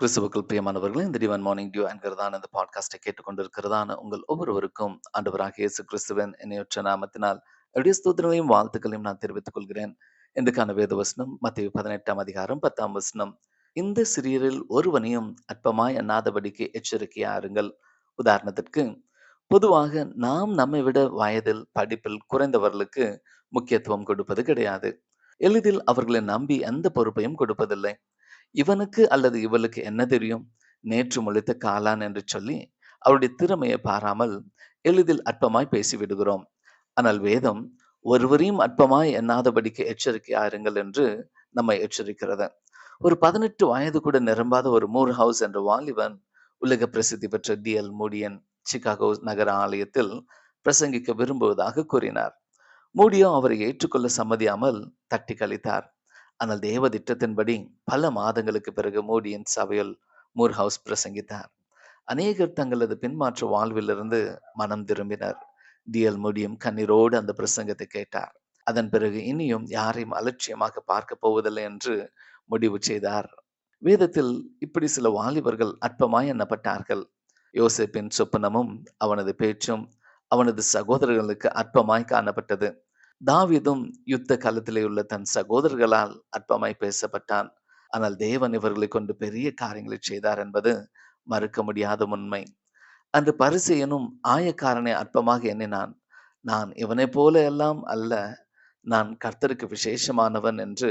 கிறிஸ்துவுக்குள் பிரியமானவர்களே இந்த டிவன் மார்னிங் டியூ என்கிறதான இந்த பாட்காஸ்டை கேட்டுக்கொண்டிருக்கிறதான உங்கள் ஒவ்வொருவருக்கும் ஆண்டவராக இயேசு கிறிஸ்துவன் என்னையொற்ற நாமத்தினால் என்னுடைய ஸ்தூத்திரங்களையும் வாழ்த்துக்களையும் நான் தெரிவித்துக் கொள்கிறேன். இன்றைக்கான வேத வசனம் மத்திய பதினெட்டாம் அதிகாரம் பத்தாம் வசனம். இந்த சிறியரில் ஒருவனையும் அற்பமாய் அண்ணாதபடிக்கு எச்சரிக்கையாருங்கள் உதாரணத்திற்கு பொதுவாக நாம் நம்மை விட வயதில் படிப்பில் குறைந்தவர்களுக்கு முக்கியத்துவம் கொடுப்பது கிடையாது. எளிதில் அவர்களை நம்பி எந்த பொறுப்பையும் கொடுப்பதில்லை. இவனுக்கு அல்லது இவளுக்கு என்ன தெரியும்? நேற்று முளைத்த காலான் என்று சொல்லி அவருடைய திறமையை பாராமல் எளிதில் அற்பமாய் பேசிவிடுகிறோம். ஆனால் வேதம் ஒருவரையும் அற்பமாய் எண்ணாதபடிக்கு எச்சரிக்கையாருங்கள் என்று நம்மை எச்சரிக்கிறது. ஒரு பதினெட்டு வயது கூட நிரம்பாத ஒரு மூர் ஹவுஸ் என்ற வாலிபன் உலக பிரசித்தி பெற்ற டி. எல். மூடியன் சிகாகோ நகர ஆலயத்தில் பிரசங்கிக்க விரும்புவதாக கூறினார். மூடியோ அவரை ஏற்றுக்கொள்ள சம்மதியாமல் தட்டி கழித்தார். ஆனால் தேவ திட்டத்தின்படி பல மாதங்களுக்கு பிறகு மோடியின் சபையில் மூர்ஹவுஸ் பிரசங்கித்தார். அநேகர் தங்களது பின்மாற்ற வாழ்விலிருந்து மனம் திரும்பினர். டிஎல் முடியும் கண்ணீரோடு அந்த பிரசங்கத்தை கேட்டார். அதன் பிறகு இனியும் யாரையும் அலட்சியமாக பார்க்க போவதில்லை என்று முடிவு செய்தார். வேதத்தில் இப்படி சில வாலிபர்கள் அற்பமாய் எண்ணப்பட்டார்கள். யோசிப்பின் சொப்பனமும் அவனது பேச்சும் அவனது சகோதரர்களுக்கு அற்பமாய் காணப்பட்டது. தாவிதும் யுத்த காலத்திலே உள்ள தன் சகோதரர்களால் அற்பமாய் பேசப்பட்டான். ஆனால் தேவன் இவர்களை கொண்டு பெரிய காரியங்களை செய்தார் என்பது மறுக்க முடியாத உண்மை. அன்று பரிசெயனும் ஆயக்காரனை அற்பமாக எண்ணினான். நான் இவனை போல எல்லாம் அல்ல நான் கர்த்தருக்கு விசேஷமானவன் என்று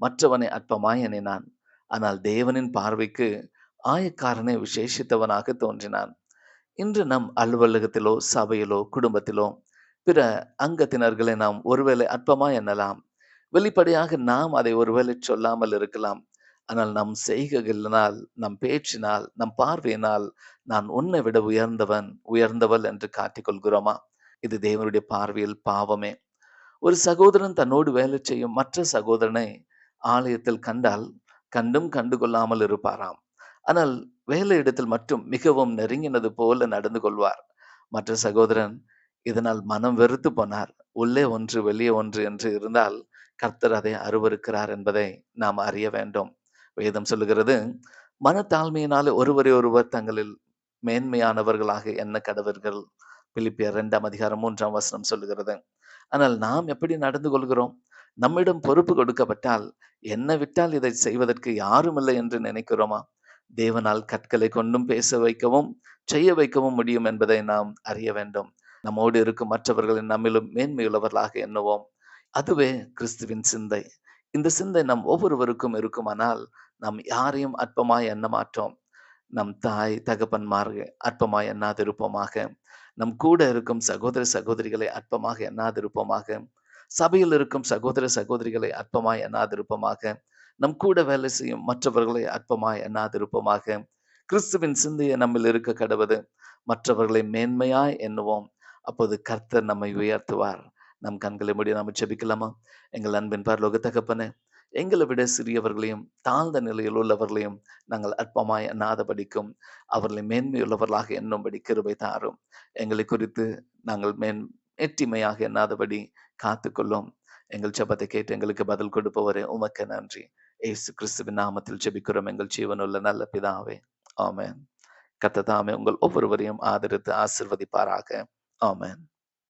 மற்றவனை அற்பமாய் எண்ணினான். ஆனால் தேவனின் பார்வைக்கு ஆயக்காரனை விசேஷித்தவனாக தோன்றினான். இன்று நம் அலுவலகத்திலோ சபையிலோ குடும்பத்திலோ பிற அங்கத்தினர்களை நாம் ஒருவேளை அற்பமா எண்ணலாம். வெளிப்படையாக நாம் அதை ஒருவேளை சொல்லாமல் இருக்கலாம். ஆனால் நம் செய்கைகளினால் நம் பேச்சினால் நம் பார்வையினால் நான் உன்னை விட உயர்ந்தவன் உயர்ந்தவள் என்று காட்டிக்கொள்கிறோமா இது தேவனுடைய பார்வையில் பாவமே. ஒரு சகோதரன் தன்னோடு வேலை செய்யும் மற்ற சகோதரனை ஆலயத்தில் கண்டால் கண்டும் கண்டுகொள்ளாமல் இருப்பாராம். ஆனால் வேலை இடத்தில் மட்டும் மிகவும் நெருங்கினது போல நடந்து கொள்வார். மற்ற சகோதரன் இதனால் மனம் வெறுத்து போனார். உள்ளே ஒன்று வெளியே ஒன்று என்று இருந்தால் கர்த்தர் அதை அருவருக்கிறார் என்பதை நாம் அறிய வேண்டும். வேதம் சொல்லுகிறது மனத்தாழ்மையினால் ஒருவரை ஒருவர் தங்களில் மேன்மையானவர்களாக என்ன கடவர்கள். பிலிப்பியர் இரண்டாம் அதிகாரம் மூன்றாம் வசனம் சொல்லுகிறது ஆனால் நாம் எப்படி நடந்து கொள்கிறோம்? நம்மிடம் பொறுப்பு கொடுக்கப்பட்டால் என்ன விட்டால் இதை செய்வதற்கு யாரும் இல்லை என்று நினைக்கிறோமா? தேவனால் கற்களை கொண்டும் பேச வைக்கவும் செய்ய வைக்கவும் முடியும் என்பதை நாம் அறிய வேண்டும். நம்மோடு இருக்கும் மற்றவர்களின் நம்மிலும் மேன்மையுள்ளவர்களாக எண்ணுவோம். அதுவே கிறிஸ்துவின் சிந்தை. இந்த சிந்தை நம் ஒவ்வொருவருக்கும் இருக்குமானால் நாம் யாரையும் அற்பமாய் எண்ண மாட்டோம். நம் தாய் தகப்பன்மார்கள் அற்பமாய் எண்ணாதிருப்போமாக. நம் கூட இருக்கும் சகோதர சகோதரிகளை அற்பமாக எண்ணாதிருப்போமாக. சபையில் இருக்கும் சகோதர சகோதரிகளை அற்பமாய் எண்ணாதிருப்போமாக. நம் கூட வேலை செய்யும் மற்றவர்களை அற்பமாய் எண்ணாதிருப்போமாக. கிறிஸ்துவின் சிந்தையை நம்மில் இருக்க கடவுது. மற்றவர்களை மேன்மையாய் எண்ணுவோம். அப்போது கர்த்தர் நம்மை உயர்த்துவார். நம் கண்களை முடி நாம் செபிக்கலாமா எங்கள் அன்பின் பரலோக தகப்பனே எங்களை விட சிறியவர்களையும் தாழ்ந்த நிலையில் உள்ளவர்களையும் நாங்கள் அற்பமாய் எண்ணாதபடிக்கும் அவர்களை மேன்மையுள்ளவர்களாக எண்ணும்படி கிருபை தாரும். எங்களை குறித்து நாங்கள் மேன் மேட்டிமையாக எண்ணாதபடி காத்துக்கொள்ளும். எங்கள் ஜபத்தை கேட்டு எங்களுக்கு பதில் கொடுப்பவரே உமக்கு நன்றி. ஏசு கிறிஸ்துவின் நாமத்தில் ஜெபிக்கிறோம். எங்கள் ஜீவனுள்ள நல்ல பிதாவே. ஆமேன். கத்ததாமே உங்கள் ஒவ்வொருவரையும் ஆதரித்து ஆசிர்வதிப்பாராக. Oh, Amen.